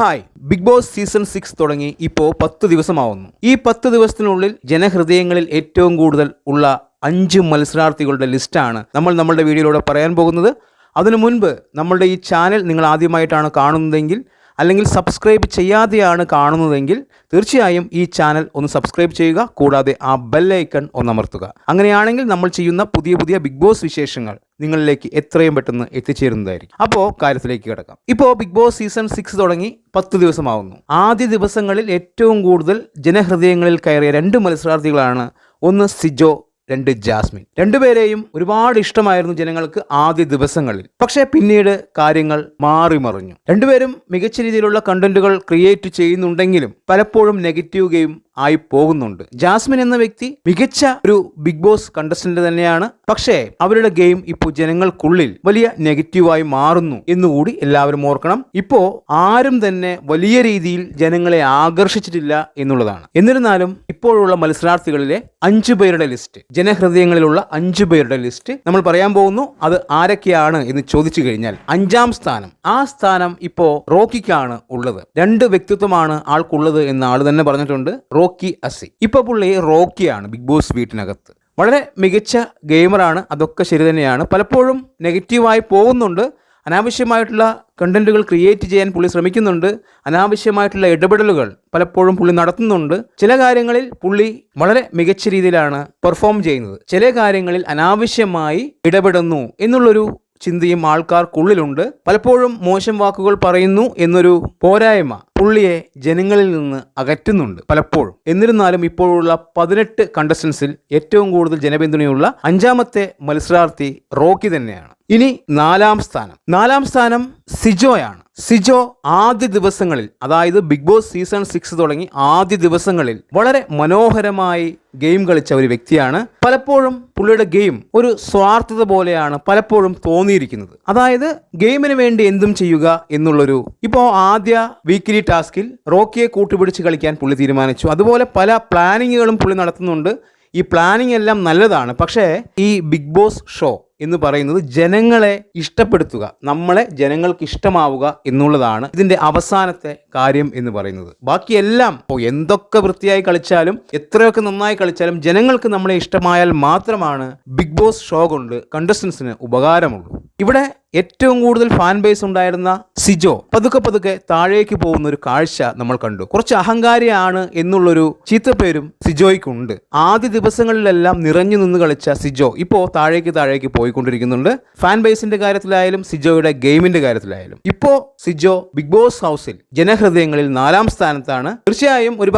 Hi. Big boss season six തുടങ്ങി ഇപ്പോൾ പത്ത് ദിവസമാവുന്നു. ഈ പത്ത് ദിവസത്തിനുള്ളിൽ ജനഹൃദയങ്ങളിൽ ഏറ്റവും കൂടുതൽ ഉള്ള അഞ്ച് മത്സരാർത്ഥികളുടെ ലിസ്റ്റാണ് നമ്മൾ നമ്മളുടെ വീഡിയോയിലൂടെ പറയാൻ പോകുന്നത്. അതിനു മുൻപ് നമ്മളുടെ ഈ ചാനൽ നിങ്ങൾ ആദ്യമായിട്ടാണ് കാണുന്നതെങ്കിൽ അല്ലെങ്കിൽ സബ്സ്ക്രൈബ് ചെയ്യാതെയാണ് കാണുന്നതെങ്കിൽ തീർച്ചയായും ഈ ചാനൽ ഒന്ന് സബ്സ്ക്രൈബ് ചെയ്യുക കൂടാതെ ആ ബെല്ലൈക്കൺ ഒന്നമർത്തുക അങ്ങനെയാണെങ്കിൽ നമ്മൾ ചെയ്യുന്ന പുതിയ പുതിയ ബിഗ് ബോസ് വിശേഷങ്ങൾ നിങ്ങളിലേക്ക് എത്രയും പെട്ടെന്ന് എത്തിച്ചേരുന്നതായിരിക്കും. അപ്പോൾ കാര്യത്തിലേക്ക് കിടക്കാം. ഇപ്പോൾ ബിഗ് ബോസ് സീസൺ സിക്സ് തുടങ്ങി പത്ത് ദിവസമാവുന്നു. ആദ്യ ദിവസങ്ങളിൽ ഏറ്റവും കൂടുതൽ ജനഹൃദയങ്ങളിൽ കയറിയ രണ്ട് മത്സരാർത്ഥികളാണ് ഒന്ന് സിജോ രണ്ട് ജാസ്മിൻ. രണ്ടുപേരെയും ഒരുപാട് ഇഷ്ടമായിരുന്നു ജനങ്ങൾക്ക് ആദ്യ ദിവസങ്ങളിൽ. പക്ഷേ പിന്നീട് കാര്യങ്ങൾ മാറിമറിഞ്ഞു രണ്ടുപേരും മികച്ച രീതിയിലുള്ള കണ്ടന്റുകൾ ക്രിയേറ്റ് ചെയ്യുന്നുണ്ടെങ്കിലും പലപ്പോഴും നെഗറ്റീവ് ഗെയിം ആയി പോകുന്നുണ്ട്. ജാസ്മിൻ എന്ന വ്യക്തി മികച്ച ഒരു ബിഗ് ബോസ് കണ്ടസ്റ്റന്റ് തന്നെയാണ്. പക്ഷേ അവരുടെ ഗെയിം ഇപ്പോൾ ജനങ്ങൾക്കുള്ളിൽ വലിയ നെഗറ്റീവായി മാറുന്നു എന്നുകൂടി എല്ലാവരും ഓർക്കണം. ഇപ്പോ ആരും തന്നെ വലിയ രീതിയിൽ ജനങ്ങളെ ആകർഷിച്ചിട്ടില്ല എന്നുള്ളതാണ്. എന്നിരുന്നാലും ഇപ്പോഴുള്ള മത്സരാർത്ഥികളിലെ അഞ്ചു പേരുടെ ലിസ്റ്റ് ജനഹൃദയങ്ങളിലുള്ള അഞ്ചു പേരുടെ ലിസ്റ്റ് നമ്മൾ പറയാൻ പോകുന്നു അത് ആരൊക്കെയാണ് എന്ന് ചോദിച്ചു കഴിഞ്ഞാൽ അഞ്ചാം സ്ഥാനം. ആ സ്ഥാനം ഇപ്പോ റോക്കിക്കാണ് ഉള്ളത്. രണ്ട് വ്യക്തിത്വമാണ് ആൾക്കുള്ളത് എന്ന് ആൾ തന്നെ പറഞ്ഞിട്ടുണ്ട്. റോക്കി അസി. ഇപ്പൊ പുള്ളി റോക്കിയാണ് ബിഗ് ബോസ് വീട്ടിനകത്ത്. വളരെ മികച്ച ഗെയിമറാണ് അതൊക്കെ ശരി തന്നെയാണ്. പലപ്പോഴും നെഗറ്റീവായി പോകുന്നുണ്ട്. അനാവശ്യമായിട്ടുള്ള കണ്ടന്റുകൾ ക്രിയേറ്റ് ചെയ്യാൻ പുള്ളി ശ്രമിക്കുന്നുണ്ട്. അനാവശ്യമായിട്ടുള്ള ഇടപെടലുകൾ പലപ്പോഴും പുള്ളി നടത്തുന്നുണ്ട്. ചില കാര്യങ്ങളിൽ പുള്ളി വളരെ മികച്ച രീതിയിലാണ് പെർഫോം ചെയ്യുന്നത്. ചില കാര്യങ്ങളിൽ അനാവശ്യമായി ഇടപെടുന്നു എന്നുള്ളൊരു ചിന്തയും ആൾക്കാർക്കുള്ളിലുണ്ട്. പലപ്പോഴും മോശം വാക്കുകൾ പറയുന്നു എന്നൊരു പോരായ്മ പുള്ളിയെ ജനങ്ങളിൽ നിന്ന് അകറ്റുന്നുണ്ട് പലപ്പോഴും. എന്നിരുന്നാലും ഇപ്പോഴുള്ള പതിനെട്ട് കണ്ടസ്റ്റൻസിൽ ഏറ്റവും കൂടുതൽ ജനപിന്തുണയുള്ള അഞ്ചാമത്തെ മത്സരാർത്ഥി റോക്കി തന്നെയാണ്. ഇനി നാലാം സ്ഥാനം. നാലാം സ്ഥാനം സിജോയാണ്. സിജോ ആദ്യ ദിവസങ്ങളിൽ അതായത് ബിഗ് ബോസ് സീസൺ സിക്സ് തുടങ്ങി ആദ്യ ദിവസങ്ങളിൽ വളരെ മനോഹരമായി ഗെയിം കളിച്ച ഒരു വ്യക്തിയാണ്. പലപ്പോഴും പുള്ളിയുടെ ഗെയിം ഒരു സ്വാർത്ഥത പോലെയാണ് പലപ്പോഴും തോന്നിയിരിക്കുന്നത്. അതായത് ഗെയിമിന് വേണ്ടി എന്തും ചെയ്യുക എന്നുള്ളൊരു ഇപ്പോൾ ആദ്യ വീക്കിലി ടാസ്കിൽ റോക്കിയെ കൂട്ടുപിടിച്ച് കളിക്കാൻ പുള്ളി തീരുമാനിച്ചു. അതുപോലെ പല പ്ലാനിങ്ങുകളും പുള്ളി നടത്തുന്നുണ്ട്. ഈ പ്ലാനിങ് എല്ലാം നല്ലതാണ്. പക്ഷേ ഈ ബിഗ് ബോസ് ഷോ എന്ന് പറയുന്നത് ജനങ്ങളെ ഇഷ്ടപ്പെടുത്തുക നമ്മളെ ജനങ്ങൾക്ക് ഇഷ്ടമാവുക എന്നുള്ളതാണ് ഇതിന്റെ അവസാനത്തെ കാര്യം എന്ന് പറയുന്നത്. ബാക്കിയെല്ലാം ഇപ്പോൾ എന്തൊക്കെ വൃത്തിയായി കളിച്ചാലും എത്രയൊക്കെ നന്നായി കളിച്ചാലും ജനങ്ങൾക്ക് നമ്മളെ ഇഷ്ടമായാൽ മാത്രമാണ് ബിഗ് ബോസ് ഷോ കൊണ്ട് കണ്ടസ്റ്റൻസിന് ഉപകാരമുള്ളൂ. ഇവിടെ ഏറ്റവും കൂടുതൽ ഫാൻ ബേസ് ഉണ്ടായിരുന്ന സിജോ പതുക്കെ പതുക്കെ താഴേക്ക് പോകുന്ന ഒരു കാഴ്ച നമ്മൾ കണ്ടു. കുറച്ച് അഹങ്കാരിയാണ് എന്നുള്ളൊരു ചീത്തപ്പേരും സിജോയ്ക്കുണ്ട്. ആദ്യ ദിവസങ്ങളിലെല്ലാം നിറഞ്ഞു നിന്ന് കളിച്ച സിജോ ഇപ്പോൾ താഴേക്ക് താഴേക്ക് പോയിക്കൊണ്ടിരിക്കുന്നുണ്ട്. ഫാൻ ബേസിന്റെ കാര്യത്തിലായാലും സിജോയുടെ ഗെയിമിന്റെ കാര്യത്തിലായാലും. ഇപ്പോൾ സിജോ ബിഗ് ബോസ് ഹൗസിൽ ജനഹൃദയങ്ങളിൽ നാലാം സ്ഥാനത്താണ്. തീർച്ചയായും ഒരു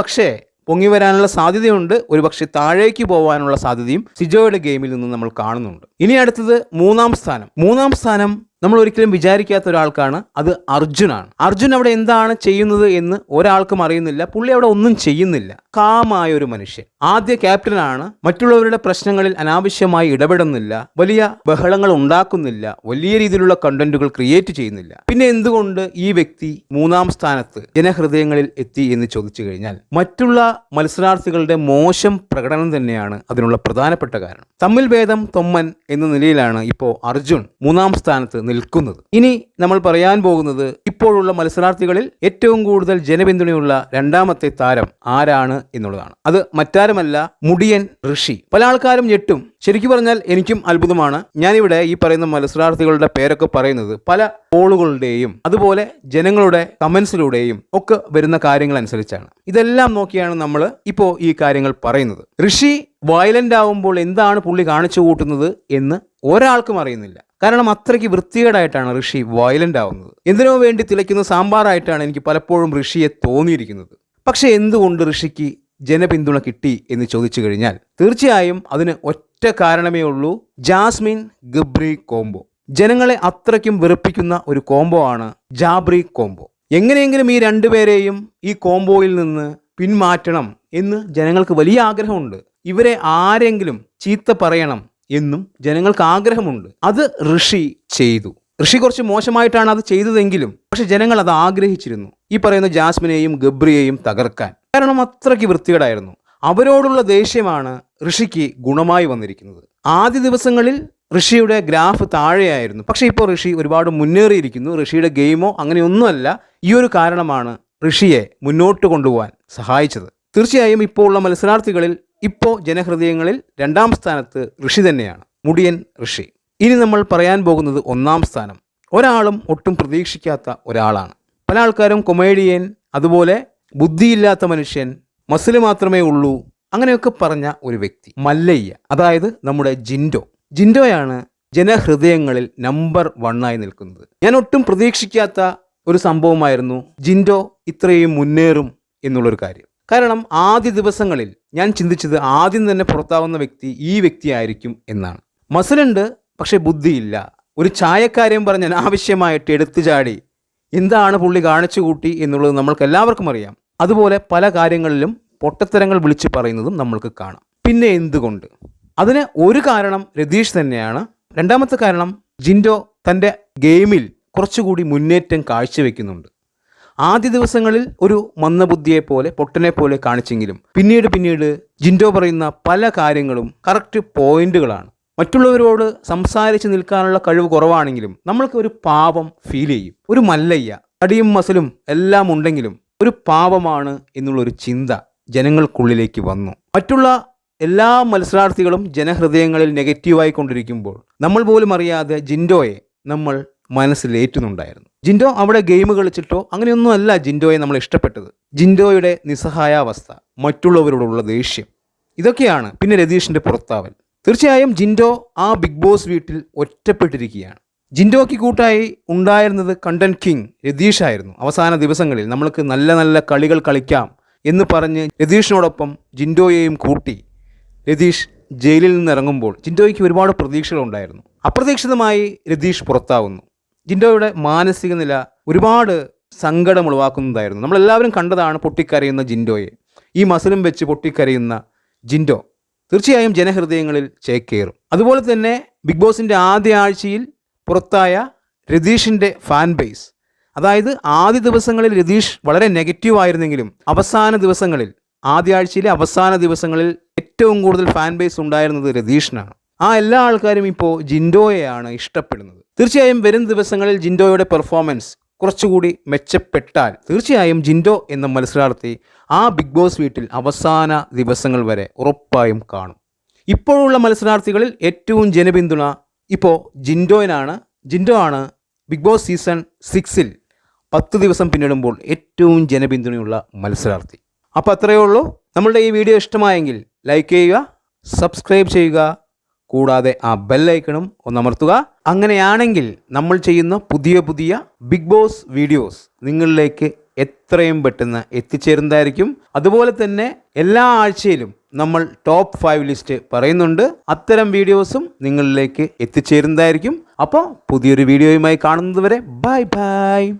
പൊങ്ങി വരാനുള്ള സാധ്യതയുണ്ട്. ഒരുപക്ഷെ താഴേക്ക് പോകാനുള്ള സാധ്യതയും സിജോയുടെ ഗെയിമിൽ നിന്ന് നമ്മൾ കാണുന്നുണ്ട്. ഇനി അടുത്തത് മൂന്നാം സ്ഥാനം. മൂന്നാം സ്ഥാനം നമ്മൾ ഒരിക്കലും വിചാരിക്കാത്ത ഒരാൾക്കാണ്. അത് അർജുനാണ്. അർജുൻ അവിടെ എന്താണ് ചെയ്യുന്നത് എന്ന് ഒരാൾക്കും അറിയുന്നില്ല. പുള്ളി അവിടെ ഒന്നും ചെയ്യുന്നില്ല. കാമായ ഒരു മനുഷ്യൻ. ആദ്യ ക്യാപ്റ്റനാണ്. മറ്റുള്ളവരുടെ പ്രശ്നങ്ങളിൽ അനാവശ്യമായി ഇടപെടുന്നില്ല. വലിയ ബഹളങ്ങൾ ഉണ്ടാക്കുന്നില്ല. വലിയ രീതിയിലുള്ള കണ്ടന്റുകൾ ക്രിയേറ്റ് ചെയ്യുന്നില്ല. പിന്നെ എന്തുകൊണ്ട് ഈ വ്യക്തി മൂന്നാം സ്ഥാനത്ത് ജനഹൃദയങ്ങളിൽ എത്തി എന്ന് ചോദിച്ചു കഴിഞ്ഞാൽ മറ്റുള്ള മത്സരാർത്ഥികളുടെ മോശം പ്രകടനം തന്നെയാണ് അതിനുള്ള പ്രധാനപ്പെട്ട കാരണം. തമ്മിൽ ഭേദം തൊമ്മൻ എന്ന നിലയിലാണ് ഇപ്പോൾ അർജുൻ മൂന്നാം സ്ഥാനത്ത് നിൽക്കുന്നത്. ഇനി നമ്മൾ പറയാൻ പോകുന്നത് ഇപ്പോഴുള്ള മത്സരാർത്ഥികളിൽ ഏറ്റവും കൂടുതൽ ജനപിന്തുണയുള്ള രണ്ടാമത്തെ താരം ആരാണ് എന്നുള്ളതാണ്. അത് മറ്റാരുമല്ല മുടിയൻ ഋഷി. പല ആൾക്കാരും ഞെട്ടും. ശരിക്കും പറഞ്ഞാൽ എനിക്കും അത്ഭുതമാണ്. ഞാനിവിടെ ഈ പറയുന്ന മത്സരാർത്ഥികളുടെ പേരൊക്കെ പറയുന്നത് പല കോളുകളുടെയും അതുപോലെ ജനങ്ങളുടെ കമൻസിലൂടെയും ഒക്കെ വരുന്ന കാര്യങ്ങൾ അനുസരിച്ചാണ് ഇതെല്ലാം നോക്കിയാണ് നമ്മൾ ഇപ്പോൾ ഈ കാര്യങ്ങൾ പറയുന്നത്. ഋഷി വയലന്റ് ആവുമ്പോൾ എന്താണ് പുള്ളി കാണിച്ചു കൂട്ടുന്നത് എന്ന് ഒരാൾക്കും അറിയുന്നില്ല. കാരണം അത്രയ്ക്ക് വൃത്തികേടായിട്ടാണ് ഋഷി വയലന്റ് ആവുന്നത്. എന്തിനോ വേണ്ടി തിളയ്ക്കുന്ന സാമ്പാറായിട്ടാണ് എനിക്ക് പലപ്പോഴും ഋഷിയെ തോന്നിയിരിക്കുന്നത്. പക്ഷെ എന്തുകൊണ്ട് ഋഷിക്ക് ജനപിന്തുണ കിട്ടി എന്ന് ചോദിച്ചു കഴിഞ്ഞാൽ തീർച്ചയായും അതിന് ഒറ്റ കാരണമേ ഉള്ളൂ ജാസ്മിൻ ഗബ്രി കോംബോ. ജനങ്ങളെ അത്രയ്ക്കും വെറുപ്പിക്കുന്ന ഒരു കോംബോ ആണ് ജാബ്രി കോംബോ. എങ്ങനെയെങ്കിലും ഈ രണ്ടുപേരെയും ഈ കോംബോയിൽ നിന്ന് പിന്മാറ്റണം എന്ന് ജനങ്ങൾക്ക് വലിയ ആഗ്രഹമുണ്ട്. ഇവരെ ആരെങ്കിലും ചീത്ത പറയണം എന്നും ജനങ്ങൾക്ക് ആഗ്രഹമുണ്ട്. അത് ഋഷി ചെയ്തു. ഋഷി കുറച്ച് മോശമായിട്ടാണ് അത് ചെയ്തതെങ്കിലും പക്ഷെ ജനങ്ങൾ അത് ആഗ്രഹിച്ചിരുന്നു. ഈ പറയുന്ന ജാസ്മിനെയും ഗബ്രിയെയും തകർക്കാൻ. കാരണം അത്രയ്ക്ക് വൃത്തികേടായിരുന്നു. അവരോടുള്ള ദേഷ്യമാണ് ഋഷിക്ക് ഗുണമായി വന്നിരിക്കുന്നത്. ആദ്യ ദിവസങ്ങളിൽ ഋഷിയുടെ ഗ്രാഫ് താഴെയായിരുന്നു. പക്ഷേ ഇപ്പോൾ ഋഷി ഒരുപാട് മുന്നേറിയിരിക്കുന്നു. ഋഷിയുടെ ഗെയിമോ അങ്ങനെയൊന്നുമല്ല. ഈ ഒരു കാരണമാണ് ഋഷിയെ മുന്നോട്ട് കൊണ്ടുപോകാൻ സഹായിച്ചത്. തീർച്ചയായും ഇപ്പോൾ ഉള്ള മത്സരാർത്ഥികളിൽ ഇപ്പോൾ ജനഹൃദയങ്ങളിൽ രണ്ടാം സ്ഥാനത്ത് ഋഷി തന്നെയാണ് മുടിയൻ ഋഷി. ഇനി നമ്മൾ പറയാൻ പോകുന്നത് ഒന്നാം സ്ഥാനം. ഒരാളും ഒട്ടും പ്രതീക്ഷിക്കാത്ത ഒരാളാണ്. പല ആൾക്കാരും കൊമേഡിയൻ അതുപോലെ ബുദ്ധിയില്ലാത്ത മനുഷ്യൻ മസിൽ മാത്രമേ ഉള്ളൂ അങ്ങനെയൊക്കെ പറഞ്ഞ ഒരു വ്യക്തി മല്ലയ്യ അതായത് നമ്മുടെ ജിൻഡോ. ജിൻഡോയാണ് ജനഹൃദയങ്ങളിൽ നമ്പർ വണ്ണായി നിൽക്കുന്നത്. ഞാൻ ഒട്ടും പ്രതീക്ഷിക്കാത്ത ഒരു സംഭവമായിരുന്നു ജിൻഡോ ഇത്രയും മുന്നേറും എന്നുള്ളൊരു കാര്യം. കാരണം ആദ്യ ദിവസങ്ങളിൽ ഞാൻ ചിന്തിച്ചത് ആദ്യം തന്നെ പുറത്താവുന്ന വ്യക്തി ഈ വ്യക്തിയായിരിക്കും എന്നാണ്. മസിലുണ്ട് പക്ഷെ ബുദ്ധിയില്ല. ഒരു ചായക്കാര്യം പറഞ്ഞ് അനാവശ്യമായിട്ട് എടുത്തു ചാടി എന്താണ് പുള്ളി കാണിച്ചു കൂട്ടി എന്നുള്ളത് നമ്മൾക്ക് എല്ലാവർക്കും അറിയാം. അതുപോലെ പല കാര്യങ്ങളിലും പൊട്ടത്തരങ്ങൾ വിളിച്ചു പറയുന്നതും നമ്മൾക്ക് കാണാം. പിന്നെ എന്തുകൊണ്ട്? അതിന് ഒരു കാരണം രതീഷ് തന്നെയാണ്. രണ്ടാമത്തെ കാരണം ജിൻഡോ തന്റെ ഗെയിമിൽ കുറച്ചുകൂടി മുന്നേറ്റം കാഴ്ചവെക്കുന്നുണ്ട്. ആദ്യ ദിവസങ്ങളിൽ ഒരു മന്ദബുദ്ധിയെ പോലെ പൊട്ടനെ പോലെ കാണിച്ചെങ്കിലും പിന്നീട് പിന്നീട് ജിൻഡോ പറയുന്ന പല കാര്യങ്ങളും കറക്റ്റ് പോയിന്റുകളാണ് മറ്റുള്ളവരോട് സംസാരിച്ച് നിൽക്കാനുള്ള കഴിവ് കുറവാണെങ്കിലും നമ്മൾക്ക് ഒരു പാപം ഫീൽ ചെയ്യും. ഒരു മല്ലയ്യ അടിയും മസിലും എല്ലാം ഉണ്ടെങ്കിലും ഒരു പാപമാണ് എന്നുള്ളൊരു ചിന്ത ജനങ്ങൾക്കുള്ളിലേക്ക് വന്നു. മറ്റുള്ള എല്ലാ മത്സരാർത്ഥികളും ജനഹൃദയങ്ങളിൽ നെഗറ്റീവായി കൊണ്ടിരിക്കുമ്പോൾ നമ്മൾ പോലും അറിയാതെ ജിൻഡോയെ നമ്മൾ മനസ്സിലേറ്റുന്നുണ്ടായിരുന്നു ജിൻഡോ അവിടെ ഗെയിം കളിച്ചിട്ടോ അങ്ങനെയൊന്നുമല്ല ജിൻഡോയെ നമ്മൾ ഇഷ്ടപ്പെട്ടത്. ജിൻഡോയുടെ നിസ്സഹായാവസ്ഥ മറ്റുള്ളവരോടുള്ള ദേഷ്യം ഇതൊക്കെയാണ് പിന്നെ രതീഷിന്റെ പുറത്താവൽ. തീർച്ചയായും ജിൻഡോ ആ ബിഗ് ബോസ് വീട്ടിൽ ഒറ്റപ്പെട്ടിരിക്കുകയാണ്. ജിൻഡോയ്ക്ക് കൂട്ടായി ഉണ്ടായിരുന്നത് കണ്ടന്റ് കിങ് രതീഷായിരുന്നു. അവസാന ദിവസങ്ങളിൽ നമ്മൾക്ക് നല്ല നല്ല കളികൾ കളിക്കാം എന്ന് പറഞ്ഞ് രതീഷിനോടൊപ്പം ജിൻഡോയെയും കൂട്ടി രതീഷ് ജയിലിൽ നിന്ന് ഇറങ്ങുമ്പോൾ ജിൻഡോയ്ക്ക് ഒരുപാട് പ്രതീക്ഷകളുണ്ടായിരുന്നു. അപ്രതീക്ഷിതമായി രതീഷ് പുറത്താവുന്നു. ജിൻഡോയുടെ മാനസിക നില ഒരുപാട് സങ്കടം ഉളവാക്കുന്നതായിരുന്നു. നമ്മളെല്ലാവരും കണ്ടതാണ് പൊട്ടിക്കരയുന്ന ജിൻഡോയെ. ഈ മസിലും വെച്ച് പൊട്ടിക്കരയുന്ന ജിൻഡോ തീർച്ചയായും ജനഹൃദയങ്ങളിൽ ചേക്കേറും. അതുപോലെ തന്നെ ബിഗ് ബോസിന്റെ ആദ്യ ആഴ്ചയിൽ പുറത്തായ രതീഷിന്റെ ഫാൻ ബേസ് അതായത് ആദ്യ ദിവസങ്ങളിൽ രതീഷ് വളരെ നെഗറ്റീവ് ആയിരുന്നെങ്കിലും അവസാന ദിവസങ്ങളിൽ ആദ്യ ആഴ്ചയിലെ അവസാന ദിവസങ്ങളിൽ ഏറ്റവും കൂടുതൽ ഫാൻ ബേസ് ഉണ്ടായിരുന്നത് രതീഷിനാണ്. ആ എല്ലാ ആൾക്കാരും ഇപ്പോൾ ജിൻഡോയെയാണ് ഇഷ്ടപ്പെടുന്നത്. തീർച്ചയായും വരും ദിവസങ്ങളിൽ ജിൻഡോയുടെ പെർഫോമൻസ് കുറച്ചുകൂടി മെച്ചപ്പെട്ടാൽ തീർച്ചയായും ജിൻഡോ എന്ന മത്സരാർത്ഥി ആ ബിഗ് ബോസ് വീട്ടിൽ അവസാന ദിവസങ്ങൾ വരെ ഉറപ്പായും കാണും. ഇപ്പോഴുള്ള മത്സരാർത്ഥികളിൽ ഏറ്റവും ജനപിന്തുണ ഇപ്പോൾ ജിൻഡോയിനാണ്. ജിൻഡോ ആണ് ബിഗ് ബോസ് സീസൺ സിക്സിൽ പത്ത് ദിവസം പിന്നിടുമ്പോൾ ഏറ്റവും ജനപിന്തുണയുള്ള മത്സരാർത്ഥി. അപ്പോൾ അത്രയേ ഉള്ളൂ. നമ്മളുടെ ഈ വീഡിയോ ഇഷ്ടമായെങ്കിൽ ലൈക്ക് ചെയ്യുക സബ്സ്ക്രൈബ് ചെയ്യുക കൂടാതെ ആ ബെല്ലൈക്കണും ഒന്നമർത്തുക. അങ്ങനെയാണെങ്കിൽ നമ്മൾ ചെയ്യുന്ന പുതിയ പുതിയ ബിഗ് ബോസ് വീഡിയോസ് നിങ്ങളിലേക്ക് എത്രയും പെട്ടെന്ന് എത്തിച്ചേരുന്നതായിരിക്കും. അതുപോലെ തന്നെ എല്ലാ ആഴ്ചയിലും നമ്മൾ ടോപ്പ് ഫൈവ് ലിസ്റ്റ് പറയുന്നുണ്ട്. അത്തരം വീഡിയോസും നിങ്ങളിലേക്ക് എത്തിച്ചേരുന്നതായിരിക്കും. അപ്പോൾ പുതിയൊരു വീഡിയോയുമായി കാണുന്നതുവരെ ബൈ ബൈ.